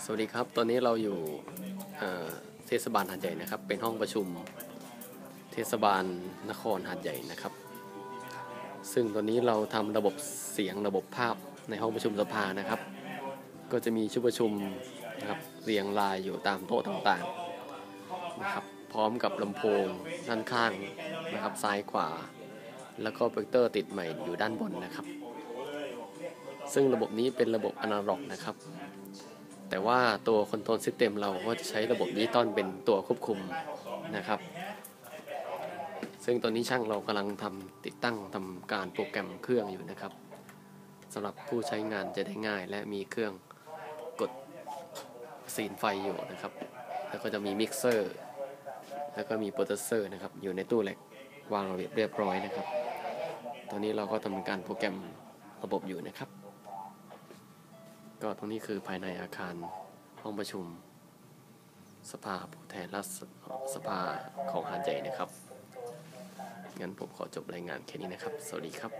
สวัสดีครับ ตอนนี้เราอยู่เทศบาลหาดใหญ่นะครับ เป็นห้องประชุมเทศบาลนครหาดใหญ่นะครับ ซึ่งตอนนี้เราทำระบบเสียงระบบภาพในห้องประชุมสภานะครับ ก็จะมีชุดประชุมนะครับเรียงรายอยู่ตามโต๊ะต่างๆนะครับ พร้อมกับลำโพงด้านข้างนะครับซ้ายขวา แล้วก็โปรเจคเตอร์ติดใหม่อยู่ด้านบนนะครับ ซึ่งระบบนี้เป็นระบบอนาล็อกนะครับ แต่ว่าตัวคอนโทรลซิสเต็มเราก็จะใช้ระบบดิจิตอลเป็นตัวควบคุมนะครับ ซึ่งตอนนี้ช่างเรากำลังทำติดตั้งทำการโปรแกรมเครื่องอยู่นะครับสำหรับผู้ใช้งานจะได้ง่าย และมีเครื่องกดซีนไฟอยู่นะครับ แล้วก็จะมีมิกเซอร์แล้วก็มีโปรเซสเซอร์นะครับอยู่ในตู้เหล็กวางระเบียบเรียบร้อยนะครับ ตอนนี้เราก็ทำการโปรแกรมระบบอยู่นะครับ ก็ตรงนี้คือภายในอาคารห้องประชุม สภาผู้แทนรัฐสภาของหาดใหญ่นะครับ งั้นผมขอจบรายงานแค่นี้นะครับ สวัสดีครับ